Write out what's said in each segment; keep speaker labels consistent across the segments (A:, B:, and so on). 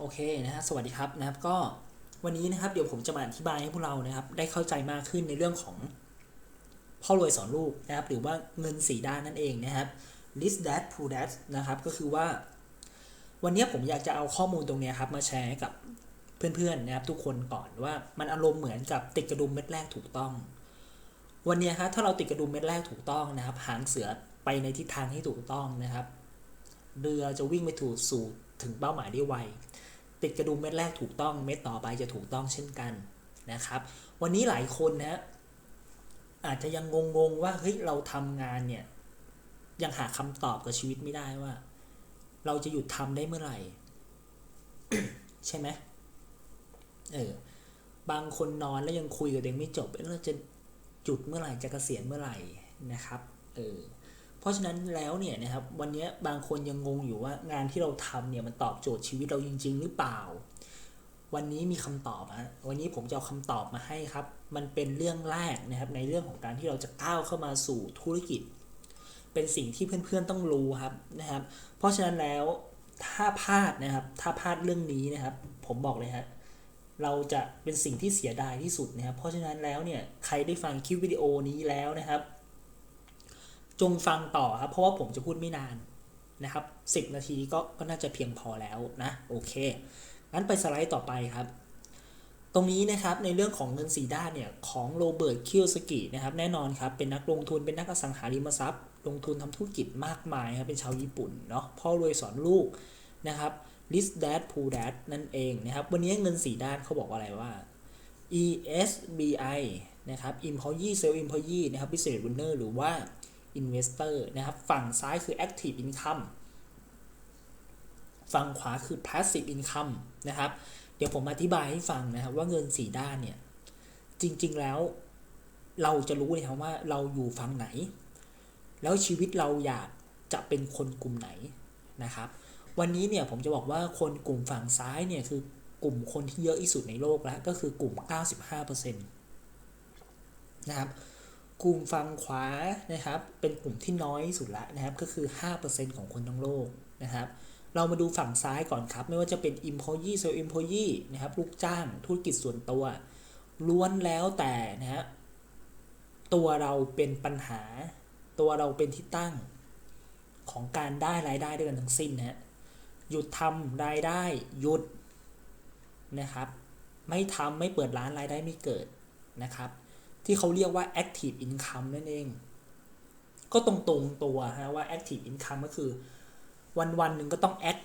A: โอเคนะฮะสวัสดีครับนะครับก็วันนี้นะครับเดี๋ยวผมจะมาอธิบายให้พวกเรานะครับ ได้เข้าใจมากขึ้นในเรื่องของพ่อรวยสอนลูกนะครับ หรือว่าเงินสีด้านนั่นเองนะครับ list that p o o that นะครับก็คือว่า วันนี้ผมอยากจะเอาข้อมูลตรงนี้ครับมาแชร์กับเพื่อนๆนะครับทุกคนก่อนว่ามันอารมณ์เหมือนกับติดกระดุมเม็ดแรกถูกต้อง วันนี้ครับถ้าเราติดกระดุมเม็ดแรกถูกต้องนะครับ หางเสือไปในทิศทางที่ถูกต้องนะครับ เรือจะวิ่งไปถูกสู่ถึงเป้าหมายได้ไว ติดกระดุมเม็ดแรกถูกต้องเม็ดต่อไปจะถูกต้องเช่นกันนะครับ วันนี้หลายคนนะอาจจะยังงงๆว่าเฮ้ยเราทำงานเนี่ยยังหาคำตอบกับชีวิตไม่ได้ว่า เราจะหยุดทำได้เมื่อไหร่ ใช่ไหมเออบางคนนอนแล้วยังคุยกับตัวเองไม่จบแล้วเราจะหยุดเมื่อไหร่จะเกษียณเมื่อไหร่นะครับ เออ เพราะฉะนั้นแล้วเนี่ยนะครับวันนี้บางคนยังงงอยู่ว่างานที่เราทำเนี่ยมันตอบโจทย์ชีวิตเราจริง ๆ หรือเปล่า วันนี้มีคำตอบฮะวันนี้ผมจะเอาคำตอบมาให้ครับ มันเป็นเรื่องแรกนะครับในเรื่องของการที่เราจะก้าวเข้ามาสู่ธุรกิจ เป็นสิ่งที่เพื่อนๆต้องรู้ครับนะครับ เพราะฉะนั้นแล้วถ้าพลาดนะครับ ถ้าพลาดเรื่องนี้นะครับ ผมบอกเลยฮะเราจะเป็นสิ่งที่เสียดายที่สุดนะครับ เพราะฉะนั้นแล้วเนี่ยใครได้ฟังคลิปวิดีโอนี้แล้วนะครับ จงฟังต่อครับ เพราะว่าผมจะพูดไม่นานนะครับ 10 นาทีก็ก็น่าจะเพียงพอแล้วนะ โอเค งั้นไปสไลด์ต่อไปครับ ตรงนี้นะครับในเรื่องของเงินสีด้านเนี่ย ของโรเบิร์ตคิวสกินะครับ แน่นอนครับ เป็นนักลงทุนเป็นนักอสังหาริมทรัพย์ ลงทุนทำธุรกิจมากมายครับ เป็นชาวญี่ปุ่นเนาะพ่อรวยสอนลูกนะครับ list that p o o that นั่นเองนะครับ วันนี้เงินสีด้านเขาบอกว่าอะไรว่า ESBI นะครับ employee sell employee นะครับ business owner หรือว่า investor นะครับ ฝั่งซ้ายคือ active income ฝั่งขวาคือ passive income นะครับ เดี๋ยวผมอธิบายให้ฟังนะครับว่าเงินสีด้านเนี่ย จริง ๆ แล้วเราจะรู้เลยครับว่าเราอยู่ฝั่งไหน แล้วชีวิตเราอยากจะเป็นคนกลุ่มไหนนะครับ วันนี้เนี่ยผมจะบอกว่าคนกลุ่มฝั่งซ้ายเนี่ยคือกลุ่มคนที่เยอะที่สุดในโลกแล้วก็คือกลุ่ม 95%นะครับ กลุ่มฝั่งขวานะครับ เป็นกลุ่มที่น้อยสุดละนะครับ ก็คือ 5%ของคนทั้งโลกนะครับ เรามาดูฝั่งซ้ายก่อนครับ ไม่ว่าจะเป็น employee sell employee นะครับ ลูกจ้างธุรกิจส่วนตัว ล้วนแล้วแต่นะฮะตัวเราเป็นปัญหา ตัวเราเป็นที่ตั้งของการได้รายได้ด้วยกันทั้งสิ้นนะฮะหยุดทำรายได้หยุดนะครับ ไม่ทำไม่เปิดร้านรายได้ไม่เกิดนะครับ ที่เขาเรียกว่า active income นั่นเอง ก็ตรงตรงตัวฮะว่า active income ก็คือวันวันๆหนึ่งก็ต้อง act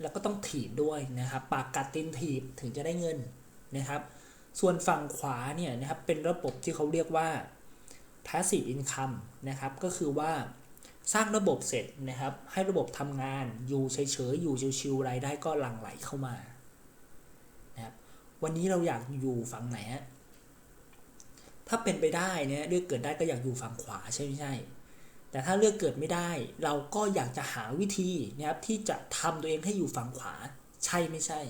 A: แล้วก็ต้องถีบด้วยนะครับ ปากกัดตีนถีบถึงจะได้เงินนะครับ ส่วนฝั่งขวาเนี่ยนะครับเป็นระบบที่เขาเรียกว่า passive income นะครับ ก็คือว่าสร้างระบบเสร็จนะครับ ให้ระบบทำงานอยู่เฉยๆอยู่ชิวๆรายได้ก็หลั่งไหลเข้ามานะครับวันนี้เราอยากอยู่ฝั่งไหนฮะ ถ้าเป็นไปได้เนี่ยเลือกเกิดได้ก็อยากอยู่ฝั่งขวาใช่ไม่ใช่ แต่ถ้าเลือกเกิดไม่ได้ เราก็อยากจะหาวิธีนะครับที่จะทำตัวเองให้อยู่ฝั่งขวาใช่ไม่ใช่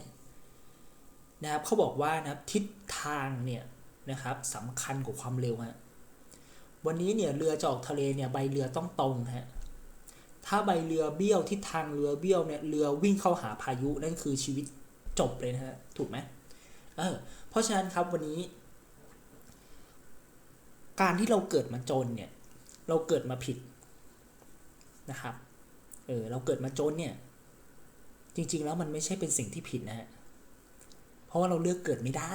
A: นะครับเขาบอกว่านะครับทิศทางเนี่ยนะครับสำคัญกว่าความเร็วฮะวันนี้เนี่ยเรือจะออกทะเลเนี่ยใบเรือต้องตรงฮะถ้าใบเรือเบี้ยวทิศทางเรือเบี้ยวเนี่ยเรือวิ่งเข้าหาพายุนั่นคือชีวิตจบเลยนะฮะถูกไหมเออเพราะฉะนั้นครับวันนี้ การที่เราเกิดมาจนเนี่ย เราเกิดมาผิดนะครับ เออ เราเกิดมาจนเนี่ย จริง ๆ แล้วมันไม่ใช่เป็นสิ่งที่ผิดนะฮะ เพราะว่าเราเลือกเกิดไม่ได้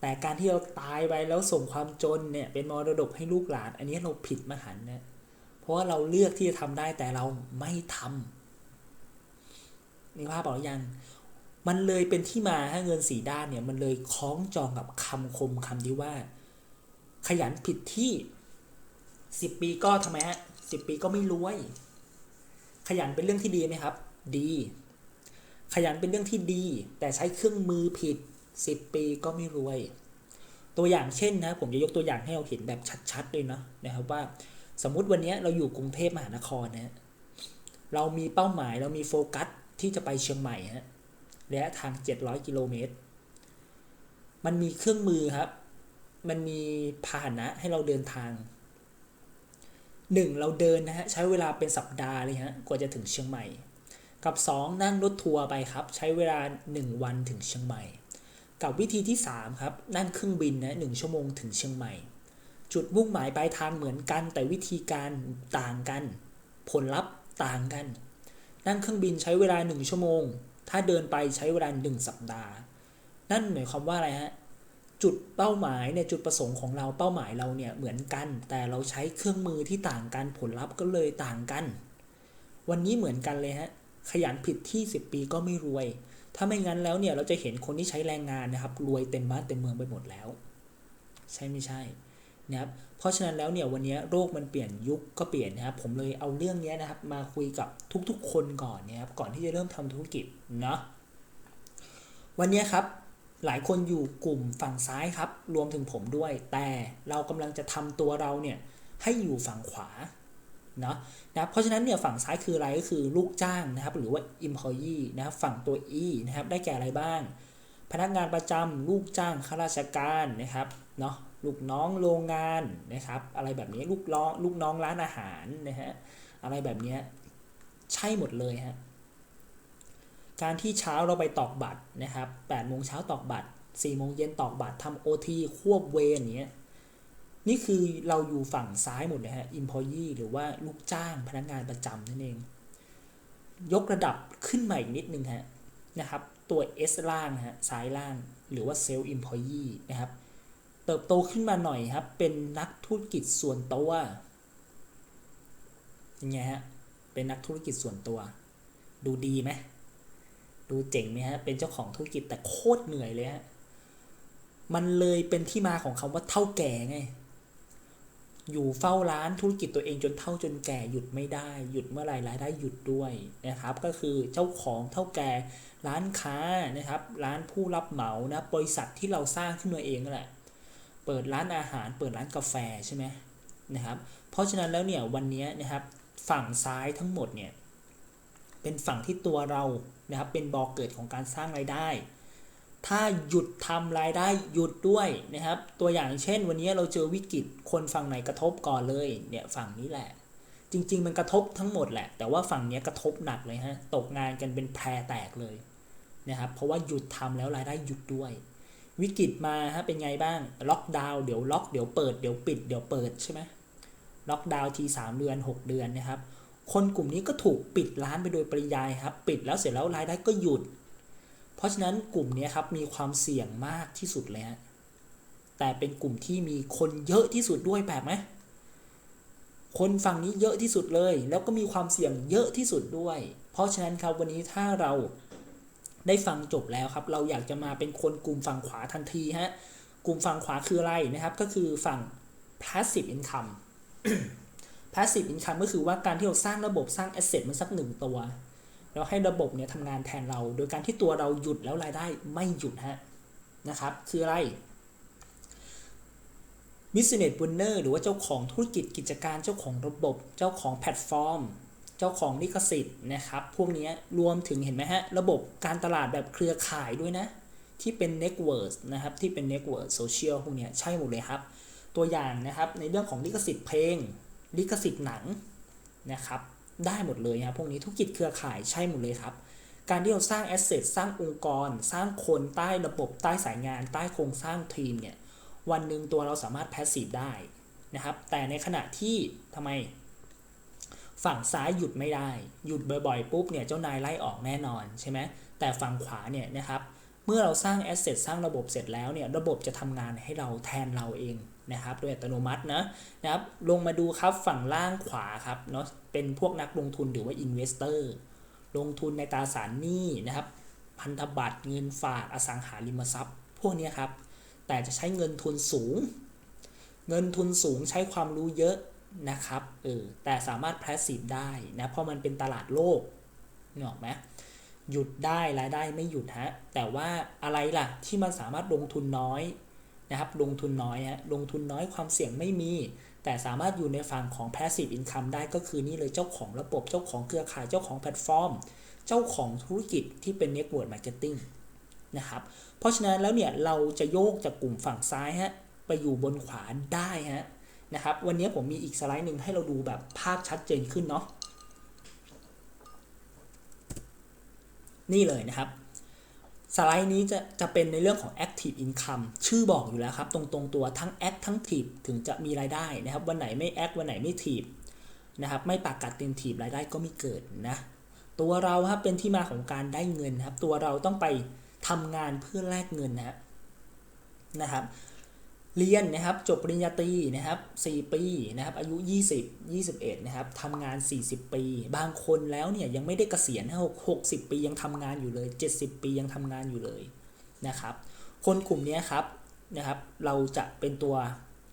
A: แต่การที่เราตายไปแล้วส่งความจนเนี่ย เป็นมรดกให้ลูกหลาน อันนี้เราผิดมหันนะ เพราะว่าเราเลือกที่จะทำได้แต่เราไม่ทำนี่ภาพบอกยัง มันเลยเป็นที่มาให้เงินสีด้านเนี่ย มันเลยคล้องจองกับคำคมคำที่ว่า ขยันผิดที่สิบปีก็ทำไมฮะสิบปีก็ไม่รวย ขยันเป็นเรื่องที่ดีไหมครับ ดี ขยันเป็นเรื่องที่ดี แต่ใช้เครื่องมือผิดสิบปีก็ไม่รวย ตัวอย่างเช่นนะ ผมจะยกตัวอย่างให้เราเห็นแบบชัดๆเลยเนาะนะครับว่า สมมุติวันนี้เราอยู่กรุงเทพมหานครนะเรามีเป้าหมายเรามีโฟกัสที่จะไปเชียงใหม่ฮะระยะทาง 700 กิโลเมตร มันมีเครื่องมือครับ มันมีพาหนะให้เราเดินทางหนึ่งเราเดินนะฮะใช้เวลาเป็นสัปดาห์เลยฮะกว่าจะถึงเชียงใหม่ กับ 2 นั่งรถทัวร์ไปครับ ใช้เวลา 1 วันถึงเชียงใหม่ กับวิธีที่ 3 ครับ นั่งเครื่องบินนะหชั่วโมงถึงเชียงใหม่ จุดมุ่งหมายปลายทางเหมือนกัน แต่วิธีการต่างกัน ผลลัพธ์ต่างกัน นั่งเครื่องบินใช้เวลา 1 ชั่วโมง ถ้าเดินไปใช้เวลา 1 สัปดาห์ นั่นหมายความว่าอะไรฮะ จุดเป้าหมายเนี่ยจุดประสงค์ของเราเป้าหมายเราเนี่ยเหมือนกัน แต่เราใช้เครื่องมือที่ต่างกันผลลัพธ์ก็เลยต่างกัน วันนี้เหมือนกันเลยฮะขยันผิดที่ 10 ปีก็ไม่รวย ถ้าไม่งั้นแล้วเนี่ยเราจะเห็นคนที่ใช้แรงงานนะครับ รวยเต็มบ้านเต็มเมืองไปหมดแล้ว ใช่ไม่ใช่นะครับเพราะฉะนั้นแล้วเนี่ยวันนี้โรคมันเปลี่ยนยุคก็เปลี่ยนนะครับผมเลยเอาเรื่องนี้นะครับมาคุยกับทุกๆคนก่อนนะครับก่อนที่จะเริ่มทำธุรกิจเนาะวันนี้ครับ หลายคนอยู่กลุ่มฝั่งซ้ายครับ รวมถึงผมด้วย แต่เรากำลังจะทำตัวเราเนี่ยให้อยู่ฝั่งขวาเนาะนะเพราะฉะนั้นเนี่ยฝั่งซ้ายคืออะไรก็คือลูกจ้างนะครับ หรือว่า employee นะครับฝั่งตัว e นะครับได้แก่อะไรบ้าง พนักงานประจำลูกจ้างข้าราชการนะครับเนาะลูกน้องโรงงานนะครับ อะไรแบบนี้ลูกล้อลูกน้องร้านอาหารนะฮะอะไรแบบนี้ใช่หมดเลยฮะ การที่เช้าเราไปตอกบัตรนะครับ8โมงเช้าตอกบัตร4โมงเย็นตอกบัตรทำโอทีควบเวรอย่างเงี้ยนี่คือเราอยู่ฝั่งซ้ายหมดเลยฮะ employee หรือว่าลูกจ้างพนักงานประจำนั่นเอง ยกระดับขึ้นมาอีกนิดนึงฮะนะครับ ตัว S ล่างฮะซ้ายล่าง หรือว่า self employee นะครับ เติบโตขึ้นมาหน่อยครับ เป็นนักธุรกิจส่วนตัวยังไงฮะ เป็นนักธุรกิจส่วนตัว ดูดีไหม ดูเจ๋งไหมฮะ เป็นเจ้าของธุรกิจแต่โคตรเหนื่อยเลยฮะ มันเลยเป็นที่มาของคำว่าเท่าแก่ไง อยู่เฝ้าร้านธุรกิจตัวเองจนเท่าจนแก่หยุดไม่ได้ หยุดเมื่อไหร่รายได้หยุดด้วยนะครับ ก็คือเจ้าของเท่าแก่ร้านค้านะครับ ร้านผู้รับเหมานะบริษัทที่เราสร้างขึ้นมาเองนั่นแหละเปิดร้านอาหารเปิดร้านกาแฟใช่ไหมนะครับ เพราะฉะนั้นแล้วเนี่ยวันนี้นะครับฝั่งซ้ายทั้งหมดเนี่ยเป็นฝั่งที่ตัวเรา นะครับเป็นบอกเกิดของการสร้างรายได้ ถ้าหยุดทำรายได้หยุดด้วยนะครับ ตัวอย่างเช่น วันนี้เราเจอวิกฤตคนฝั่งไหนกระทบก่อนเลยเนี่ยฝั่งนี้แหละ จริง ๆ มันกระทบทั้งหมดแหละ แต่ว่าฝั่งนี้กระทบหนักเลยฮะตกงานกันเป็นแพรแตกเลยนะครับเพราะว่าหยุดทำแล้วรายได้หยุดด้วย วิกฤตมาฮะเป็นไงบ้างล็อกดาวน์เดี๋ยวล็อกเดี๋ยวเปิดเดี๋ยวปิดเดี๋ยวเปิดใช่ไหมล็อกดาวน์ทีสามเดือนหกเดือนนะครับ คนกลุ่มนี้ก็ถูกปิดร้านไปโดยปริยายครับ ปิดแล้วเสร็จแล้วรายได้ก็หยุด เพราะฉะนั้นกลุ่มนี้ครับมีความเสี่ยงมากที่สุดเลยฮะแต่เป็นกลุ่มที่มีคนเยอะที่สุดด้วยแบบไหมคนฝั่งนี้เยอะที่สุดเลย แล้วก็มีความเสี่ยงเยอะที่สุดด้วย เพราะฉะนั้นครับวันนี้ถ้าเราได้ฟังจบแล้วครับ เราอยากจะมาเป็นคนกลุ่มฝั่งขวาทันทีฮะกลุ่มฝั่งขวาคืออะไรนะครับ ก็คือฝั่ง passive income passive income ก็คือว่าการที่เราสร้างระบบสร้าง asset มันสักหนึ่งตัว แล้วให้ระบบเนี่ยทำงานแทนเรา โดยการที่ตัวเราหยุดแล้วรายได้ไม่หยุดฮะนะครับ คืออะไร business owner หรือว่าเจ้าของธุรกิจกิจการเจ้าของระบบ เจ้าของแพลตฟอร์ม เจ้าของลิขสิทธิ์นะครับ พวกนี้รวมถึงเห็นไหมฮะ ระบบการตลาดแบบเครือข่ายด้วยนะ ที่เป็น network นะครับ ที่เป็น network social พวกนี้ใช่หมดเลยครับ ตัวอย่างนะครับในเรื่องของลิขสิทธิ์เพลง ลิขสิทธิ์หนังนะครับได้หมดเลยครับพวกนี้ธุรกิจเครือข่ายใช่หมดเลยครับ การที่เราสร้างแอสเซทสร้างองค์กร สร้างคนใต้ระบบใต้สายงาน ใต้โครงสร้างทีมเนี่ยวันหนึ่งตัวเราสามารถแพสซีฟได้นะครับ แต่ในขณะที่ทำไม ฝั่งซ้ายหยุดไม่ได้ หยุดบ่อยๆปุ๊บเนี่ยเจ้านายไล่ออกแน่นอนใช่ไหมแต่ฝั่งขวาเนี่ยนะครับเมื่อเราสร้างแอสเซทสร้างระบบเสร็จแล้วเนี่ยระบบจะทำงานให้เราแทนเราเอง นะครับโดยอัตโนมัตินะนะครับลงมาดูครับฝั่งล่างขวาครับเนาะเป็นพวกนักลงทุนหรือว่าอินเวสเตอร์ลงทุนในตราสารหนี้นะครับพันธบัตรเงินฝากอสังหาริมทรัพย์ พวกนี้ครับ แต่จะใช้เงินทุนสูง เงินทุนสูงใช้ความรู้เยอะนะครับเออแต่สามารถแพสซีฟได้นะเพราะมันเป็นตลาดโลกนี่ออกไหมหยุดได้รายได้ไม่หยุดฮะแต่ว่าอะไรล่ะที่มันสามารถลงทุนน้อย นะครับลงทุนน้อยลงทุนน้อยความเสี่ยงไม่มี แต่สามารถอยู่ในฝั่งของ passive income ได้ก็คือนี่เลยเจ้าของระบบเจ้าของเครือข่ายเจ้าของแพลตฟอร์ม เจ้าของธุรกิจที่เป็น network marketing นะครับเพราะฉะนั้นแล้วเนี่ยเราจะโยกจากกลุ่มฝั่งซ้ายฮะไปอยู่บนขวาได้ฮะนะครับวันนี้ผมมีอีกสไลด์หนึ่งให้เราดูแบบภาพชัดเจนขึ้นเนาะนี่เลยนะครับ สไลด์นี้จะจะเป็นในเรื่องของ active income ชื่อบอกอยู่แล้วครับ ตรงตรงตัวทั้ง act ทั้ง tip ถึงจะมีรายได้นะครับ วันไหนไม่ act วันไหนไม่ tip นะครับ ไม่ปากกัดเต็ม tip รายได้ก็ไม่เกิดนะ ตัวเราครับเป็นที่มาของการได้เงินครับ ตัวเราต้องไปทำงานเพื่อแลกเงินนะนะครับ เรียนนะครับจบปริญญาตรีนะครับ4ปีนะครับอายุ 20 21นะครับทำงาน 40 ปี บางคนแล้วเนี่ยยังไม่ได้เกษียณ60 ปียังทำงานอยู่เลย 70 ปียังทำงานอยู่เลยนะครับคนกลุ่มนี้ครับนะครับเราจะเป็นตัว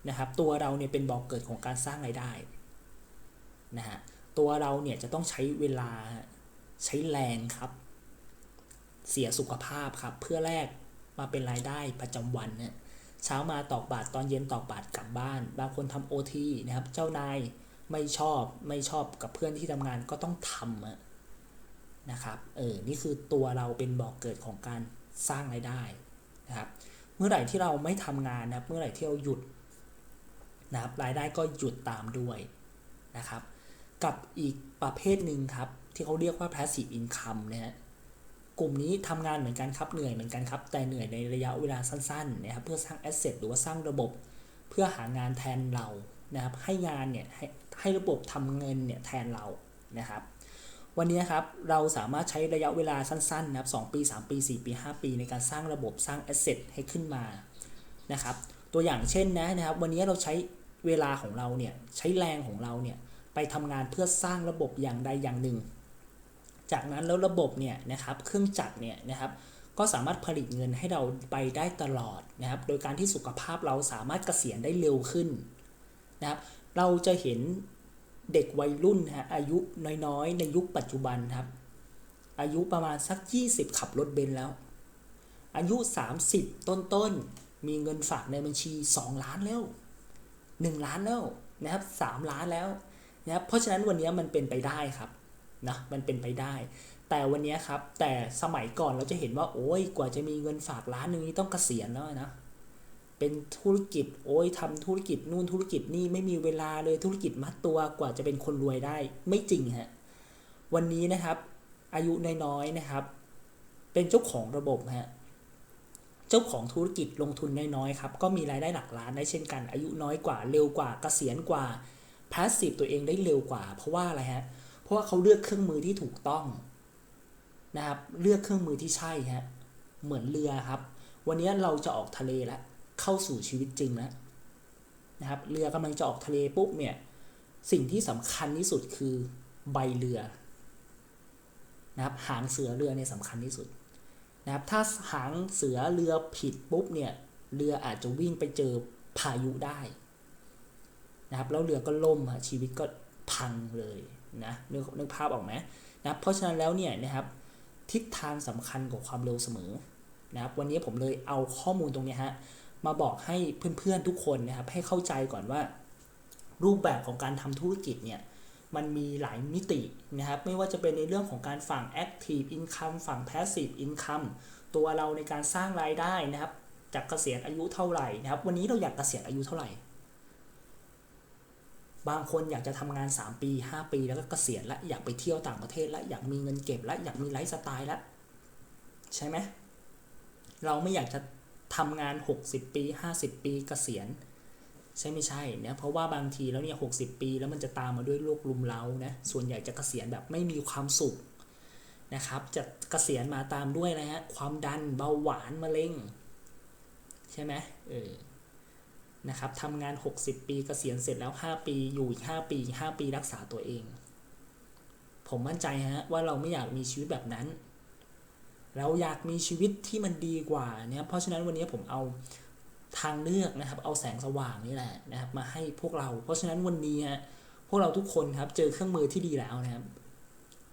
A: นะครับตัวเราเนี่ยเป็นบอกเกิดของการสร้างรายได้นะฮะตัวเราเนี่ยจะต้องใช้เวลาใช้แรงครับ เสียสุขภาพครับเพื่อแลกมาเป็นรายได้ประจำวันเนี่ย เช้ามาตอกบาทตอนเย็นตอกบาทกลับบ้าน บางคนทำโอทีนะครับ เจ้านายไม่ชอบไม่ชอบกับเพื่อนที่ทำงานก็ต้องทำนะครับ เออ นี่คือตัวเราเป็นบอกเกิดของการสร้างรายได้นะครับ เมื่อไหร่ที่เราไม่ทำงานนะครับเมื่อไหร่ที่เราหยุดนะครับ รายได้ก็หยุดตามด้วยนะครับ กับอีกประเภทหนึ่งครับ ที่เขาเรียกว่า passive income นะฮะ กลุ่มนี้ทำงานเหมือนกันครับเหนื่อยเหมือนกันครับ แต่เหนื่อยในระยะเวลาสั้นๆนะครับเพื่อสร้าง asset หรือว่าสร้างระบบเพื่อหางานแทนเรานะครับให้งานเนี่ยให้ให้ระบบทำเงินเนี่ยแทนเรานะครับวันนี้ครับเราสามารถใช้ระยะเวลาสั้นๆนะครับ2ปี 3 ปี 4 ปี 5 ปี ในการสร้างระบบสร้าง asset ให้ขึ้นมานะครับตัวอย่างเช่นนะนะครับวันนี้เราใช้เวลาของเราเนี่ยใช้แรงของเราเนี่ยไปทำงานเพื่อสร้างระบบอย่างใดอย่างหนึ่ง จากนั้นแล้วระบบเนี่ยนะครับเครื่องจักรเนี่ยนะครับก็สามารถผลิตเงินให้เราไปได้ตลอดนะครับ โดยการที่สุขภาพเราสามารถเกษียณได้เร็วขึ้นนะครับ เราจะเห็นเด็กวัยรุ่นฮะอายุน้อยๆ ในยุคปัจจุบันครับ อายุประมาณสัก 20 ขับรถเบนซ์แล้ว อายุ 30 ต้นๆ มีเงินฝากในบัญชี 2 ล้านแล้ว 1 ล้านแล้วนะครับ 3 ล้านแล้วนะครับ เพราะฉะนั้นวันนี้มันเป็นไปได้ครับ นะมันเป็นไปได้ แต่วันนี้ครับ แต่สมัยก่อนเราจะเห็นว่าโอ้ยกว่าจะมีเงินฝากล้านหนึ่งนี้ต้องเกษียณแล้วนะเป็นธุรกิจโอ้ยทำธุรกิจนู่นธุรกิจนี่ไม่มีเวลาเลยธุรกิจมัดตัวกว่าจะเป็นคนรวยได้ไม่จริงฮะวันนี้นะครับ อายุน้อยๆนะครับ เป็นเจ้าของระบบฮะเจ้าของธุรกิจลงทุนน้อยๆครับก็มีรายได้หลักล้านได้เช่นกัน อายุน้อยกว่าเร็วกว่าเกษียณกว่าพาสซีฟตัวเองได้เร็วกว่า เพราะว่าอะไรฮะเพราะว่าเขาเลือกเครื่องมือที่ถูกต้องนะครับ เลือกเครื่องมือที่ใช่ฮะเหมือนเรือครับ วันนี้เราจะออกทะเลแล้วเข้าสู่ชีวิตจริงแล้วนะครับ เรือกำลังจะออกทะเลปุ๊บเนี่ยสิ่งที่สำคัญที่สุดคือใบเรือนะครับหางเสือเรือเนี่ยสำคัญที่สุดนะครับ ถ้าหางเสือเรือผิดปุ๊บเนี่ยเรืออาจจะวิ่งไปเจอพายุได้นะครับ แล้วเรือก็ล่มชีวิตก็พังเลย นะนึกนึกภาพออกไหมนะเพราะฉะนั้นแล้วเนี่ยนะครับทิศทางสำคัญกว่าความเร็วเสมอนะครับวันนี้ผมเลยเอาข้อมูลตรงนี้ฮะมาบอกให้เพื่อนๆทุกคนนะครับให้เข้าใจก่อนว่า รูปแบบของการทำธุรกิจเนี่ยมันมีหลายมิตินะครับ ไม่ว่าจะเป็นในเรื่องของการฝั่ง active income ฝั่ง passive income ตัวเราในการสร้างรายได้นะครับ จากเกษียณอายุเท่าไหร่นะครับ วันนี้เราอยากเกษียณอายุเท่าไหร่ บางคนอยากจะทำงาน 3 ปี 5 ปีแล้วก็เกษียณแล้วอยากไปเที่ยวต่างประเทศแล้วอยากมีเงินเก็บแล้วอยากมีไลฟ์สไตล์แล้วใช่ไหมเราไม่อยากจะทำงาน 60 ปี 50 ปีเกษียณ ใช่ไม่ใช่เนี่ยเพราะว่าบางทีแล้วเนี่ยหกปี แล้วมันจะตามมาด้วยโรคลุมเร้านะส่วนใหญ่จะเกษียณแบบไม่มีความสุขนะครับ จะเกษียณมาตามด้วยอะฮะความดันเบาหวานมะเร็ง ใช่ไหมเออ นะครับทำงาน 60 ปีกเกษียณเสร็จแล้ว 5 ปีอยู่อีก 5 ปี 5 ปีรักษาตัวเอง ผมมั่นใจฮะว่าเราไม่อยากมีชีวิตแบบนั้น เราอยากมีชีวิตที่มันดีกว่าเนี่ยเพราะฉะนั้นวันนี้ผมเอาทางเลือกนะครับ เอาแสงสว่างนี่แหละนะครับ มาให้พวกเรา เพราะฉะนั้นวันนี้ฮะพวกเราทุกคนครับ เจอเครื่องมือที่ดีแล้วนะครับ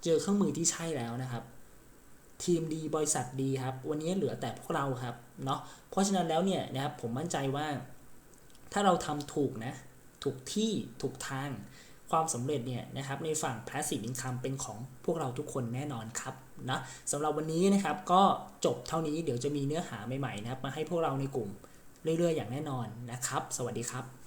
A: เจอเครื่องมือที่ใช่แล้วนะครับ ทีมดีบริษัทดีครับ วันนี้เหลือแต่พวกเราครับเนาะเพราะฉะนั้นแล้วเนี่ยนะครับผมมั่นใจว่า ถ้าเราทำถูกนะ ถูกที่ถูกทาง ความสำเร็จเนี่ยนะครับในฝั่ง passive income เป็นของพวกเราทุกคนแน่นอนครับนะสำหรับวันนี้นะครับก็จบเท่านี้เดี๋ยวจะมีเนื้อหาใหม่ๆนะครับมาให้พวกเราในกลุ่มเรื่อยๆ อย่างแน่นอนนะครับ สวัสดีครับ